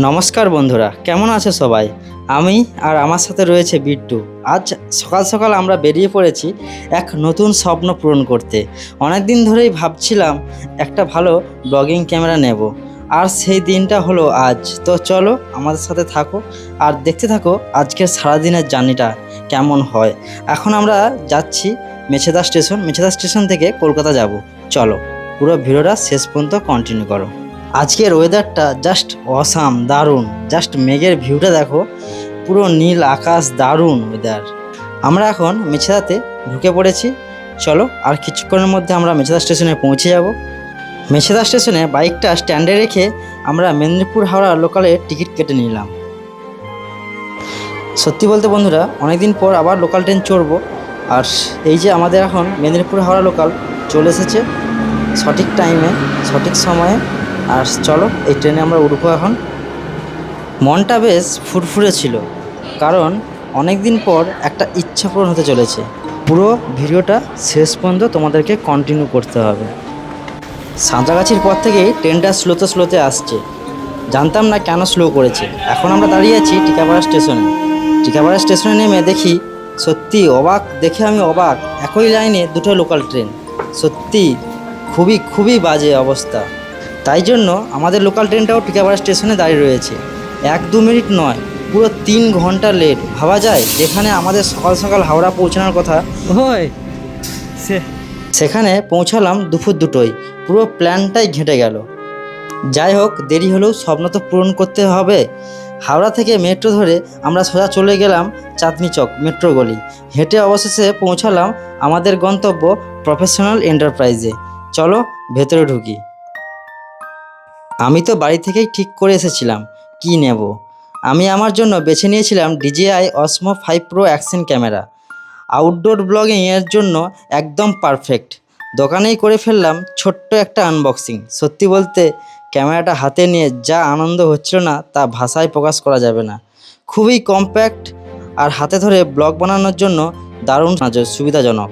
নমস্কার বন্ধুরা, কেমন আছে সবাই? আমি আর আমার সাথে রয়েছে বিট্টু। আজ সকাল সকাল আমরা বেরিয়ে পড়েছি এক নতুন স্বপ্ন পূরণ করতে। অনেক দিন ধরেই ভাবছিলাম একটা ভালো ব্লগিং ক্যামেরা নেব। আর সেই দিনটা হলো আজ। তো চলো আমাদের সাথে থাকো আর দেখতে থাকো আজকের সারাদিনের জার্নিটা কেমন হয়। এখন আমরা যাচ্ছি মেছেদা স্টেশন। মেছেদা স্টেশন থেকে কলকাতা যাব। চলো, পুরো ভিডিওটা শেষ পর্যন্ত কন্টিনিউ করো। আজকের ওয়েদারটা জাস্ট অসাম দারুণ। জাস্ট মেঘের ভিউটা দেখো, পুরো নীল আকাশ, দারুণ ওয়েদার আমরা এখন মেছেদাতে ঢুকে পড়েছি। চলো, আর কিছুক্ষণের মধ্যে আমরা মেছেদা স্টেশনে পৌঁছে যাব। মেছেদা স্টেশনে বাইকটা স্ট্যান্ডে রেখে আমরা মেদিনীপুর হাওড়া লোকালে টিকিট কেটে নিলাম। সত্যি বলতে বন্ধুরা, অনেকদিন পর আবার লোকাল ট্রেন চড়বো। আর এই যে আমাদের এখন মেদিনীপুর হাওড়া লোকাল চলে এসেছে, সঠিক টাইমে সঠিক সময়ে আর চলো, এই ট্রেনে আমরা উঠবো এখন। মনটা বেশ ফুরফুরে ছিল, কারণ অনেক দিন পর একটা ইচ্ছা পূরণ হতে চলেছে। পুরো ভিডিওটা শেষ পর্যন্ত তোমাদেরকে কন্টিনিউ করতে হবে। সাঁতরাগাছির পর থেকেই ট্রেনটা স্লোতে স্লোতে আসছে। জানতাম না কেন স্লো করেছে। এখন আমরা দাঁড়িয়ে আছি টিকাপাড়া স্টেশনে। টিকাপাড়া স্টেশনে নেমে দেখি, সত্যি অবাক, দেখে আমি অবাক। একই লাইনে দুটো লোকাল ট্রেন সত্যি, খুবই খুবই বাজে অবস্থা। তাই জন্য আমাদের লোকাল ট্রেনটাও টিকাপাড়া স্টেশনে দাঁড়িয়ে রয়েছে। এক দু মিনিট নয় পুরো তিন ঘণ্টা লেট ভাবা যায় যেখানে আমাদের সকাল সকাল হাওড়া পৌঁছানোর কথা। ওই সে। সেখানে পৌঁছালাম দুপুর দুটোই পুরো প্ল্যানটাই ঘেঁটে গেল। যাই হোক দেরি হলেও স্বপ্ন তো পূরণ করতে হবে। হাওড়া থেকে মেট্রো ধরে আমরা সোজা চলে গেলাম চাঁদনি চক মেট্রো গলি। হেঁটে অবশেষে পৌঁছালাম আমাদের গন্তব্য প্রফেশনাল এন্টারপ্রাইজে চলো ভেতরে ঢুকি। আমি তো বাড়ি থেকেই ঠিক করে এসেছিলাম, কি নেব? আমি আমার জন্য বেছে নিয়েছিলাম DJI Osmo five pro action camera outdoor ব্লগিংয়ের জন্য একদম পারফেক্ট দোকানেই করে ফেললাম ছোট্ট একটা আনবক্সিং সত্যি বলতে, ক্যামেরাটা হাতে নিয়ে যা আনন্দ হচ্ছিল না, তা ভাষায় প্রকাশ করা যাবে না। খুবই কম্প্যাক্ট আর হাতে ধরে ব্লগ বানানোর জন্য দারুণ সুবিধাজনক।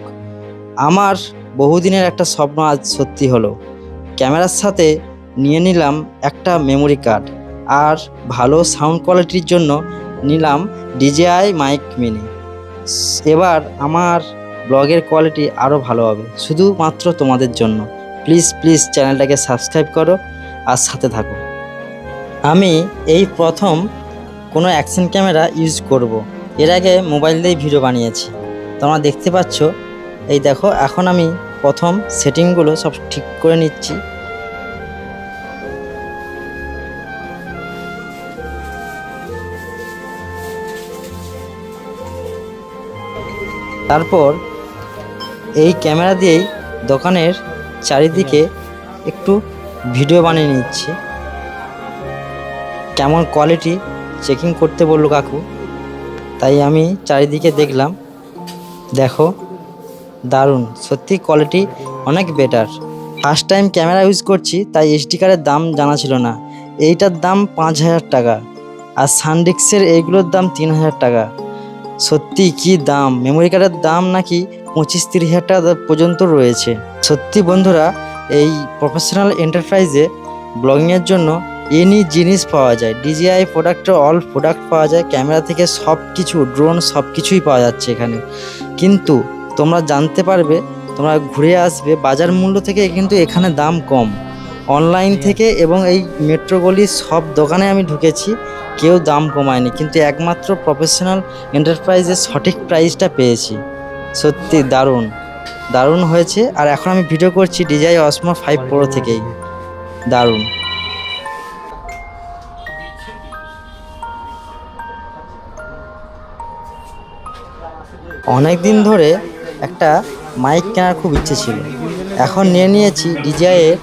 আমার বহুদিনের একটা স্বপ্ন আজ সত্যি হলো। ক্যামেরার সাথে নিয়ে নিলাম একটা মেমোরি কার্ড আর ভালো সাউন্ড কোয়ালিটির জন্য নিলাম ডিজেআই মাইক মিনি এবার আমার ব্লগের কোয়ালিটি আরও ভালো হবে, শুধুমাত্র তোমাদের জন্য। প্লিজ প্লিজ চ্যানেলটাকে সাবস্ক্রাইব করো আর সাথে থাকো। আমি এই প্রথম কোনো অ্যাকশন ক্যামেরা ইউজ করব। এর আগে মোবাইল দিয়েই ভিডিও বানিয়েছি। তোমরা দেখতে পাচ্ছ, এই দেখো, এখন আমি প্রথম সেটিংগুলো সব ঠিক করে নিচ্ছি। তারপর এই ক্যামেরা দিয়েই দোকানের চারিদিকে একটু ভিডিও বানিয়ে নিচ্ছি। কেমন কোয়ালিটি চেকিং করতে বলল কাকু? তাই আমি চারিদিকে দেখলাম। দেখো, দারুণ। সত্যি কোয়ালিটি অনেক better first time camera use করছি, তাই এসডি কার্ডের দাম জানা ছিল না। এইটার দাম পাঁচ হাজার টাকা। আর সানডিক্সের এইগুলোর দাম তিন হাজার টাকা। সত্যি কি দাম? মেমোরি কার্ডের দাম নাকি পঁচিশ তিরিশ হাজার টাকা পর্যন্ত রয়েছে। সত্যি বন্ধুরা, এই প্রফেশনাল এন্টারপ্রাইজে ব্লগিংয়ের জন্য এনি জিনিস পাওয়া যায়। ডিজিআই প্রোডাক্টের অল প্রোডাক্ট পাওয়া যায়। ক্যামেরা থেকে সব কিছু ড্রোন সব কিছুই পাওয়া যাচ্ছে এখানে। কিন্তু তোমরা জানতে পারবে, তোমরা ঘুরে আসবে, বাজার মূল্য থেকে কিন্তু এখানে দাম কম। অনলাইন থেকে এবং এই মেট্রো গলির সব দোকানে আমি ঢুকেছি কেউ দাম কমায়নি কিন্তু একমাত্র প্রফেশনাল এন্টারপ্রাইজের সঠিক প্রাইসটা পেয়েছি। সত্যি দারুণ। দারুণ হয়েছে আর এখন আমি ভিডিও করছি ডিজাই অসমো ফাইভ প্রো থেকেই দারুণ। অনেক দিন ধরে একটা মাইক কেনার খুব ইচ্ছে ছিল। এখন নিয়ে নিয়েছি ডিজাইয়ের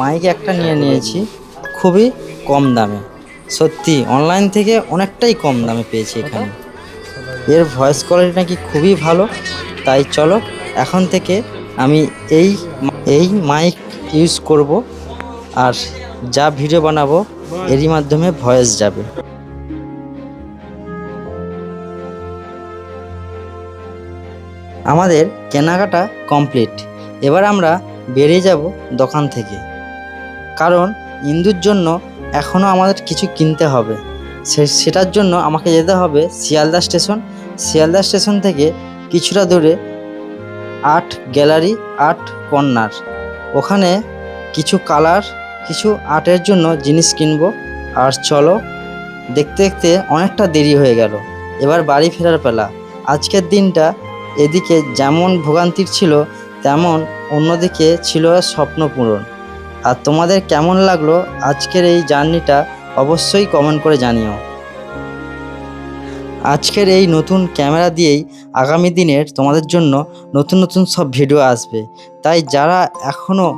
মাইক একটা নিয়ে নিয়েছি খুবই কম দামে। সত্যি অনলাইন থেকে অনেকটাই কম দামে পেয়েছি এখানে। এর ভয়েস কোয়ালিটি নাকি খুবই ভালো তাই চলো এখন থেকে আমি এই এই মাইক ইউজ করব আর যা ভিডিও বানাবো এরই মাধ্যমে ভয়েস যাবে। আমাদের কেনাকাটা কমপ্লিট এবার আমরা বেরিয়ে যাব দোকান থেকে। কারণ ইন্দুর জন্য এখনও আমাদের কিছু কিনতে হবে। সে, সেটার জন্য আমাকে যেতে হবে শিয়ালদা স্টেশন। শিয়ালদা স্টেশন থেকে কিছুটা দূরে আর্ট গ্যালারি, আর্ট কর্নার। ওখানে কিছু কালার, কিছু আর্টের জন্য জিনিস কিনবো। আর চলো, দেখতে দেখতে অনেকটা দেরি হয়ে গেল। এবার বাড়ি ফেরার পালা। আজকের দিনটা এদিকে যেমন ভোগান্তির ছিল, তেমন অন্যদিকে ছিল স্বপ্ন পূরণ। আর তোমাদের কেমন লাগল আজকের এই জার্নিটা অবশ্যই কমেন্ট করে জানিও। আজকের এই নতুন ক্যামেরা দিয়েই আগামী দিনের তোমাদের জন্য নতুন নতুন সব ভিডিও আসবে। তাই যারা এখনও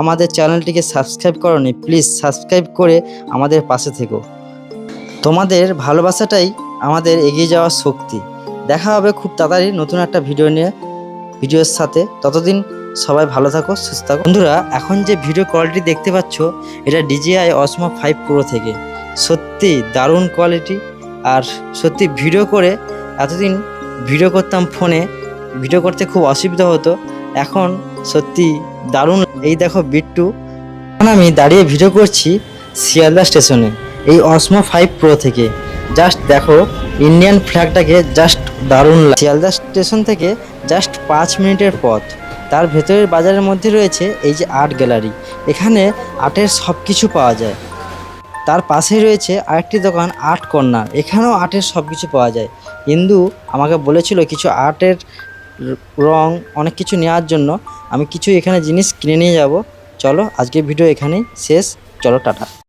আমাদের চ্যানেলটিকে সাবস্ক্রাইব করনি প্লিজ সাবস্ক্রাইব করে আমাদের পাশে থেকো। তোমাদের ভালোবাসাটাই আমাদের এগিয়ে যাওয়ার শক্তি। দেখা হবে খুব তাড়াতাড়ি নতুন একটা ভিডিও নিয়ে ভিডিওর সাথে। ততদিন সবাই ভালো থাকো, সুস্থ থাকো। বন্ধুরা, এখন যে ভিডিও কোয়ালিটি দেখতে পাচ্ছ, এটা ডিজিআই অসমা ফাইভ প্রো থেকে। সত্যি দারুণ কোয়ালিটি আর সত্যি ভিডিও করে এতদিন ভিডিও করতাম ফোনে ভিডিও করতে খুব অসুবিধা হতো। এখন সত্যি দারুণ। এই দেখো বিট্টু। এখন আমি দাঁড়িয়ে ভিডিও করছি শিয়ালদা স্টেশনে এই অসমো ফাইভ প্রো থেকে। জাস্ট দেখো ইন্ডিয়ান ফ্ল্যাগটাকে জাস্ট দারুণ। শিয়ালদা স্টেশন থেকে জাস্ট পাঁচ মিনিটের পথ। তার ভেতরের বাজারের মধ্যে রয়েছে এই যে আর্ট গ্যালারি। এখানে আর্টের সব কিছু পাওয়া যায়। তার পাশেই রয়েছে আরেকটি দোকান, আর্ট কর্নার। এখানেও আর্টের সব কিছু পাওয়া যায়। কিন্তু আমাকে বলেছিল কিছু আর্টের রং অনেক কিছু নেওয়ার জন্য। আমি কিছু এখানে জিনিস কিনে নিয়ে যাব। চলো, আজকের ভিডিও এখানেই শেষ। চলো, টাটা।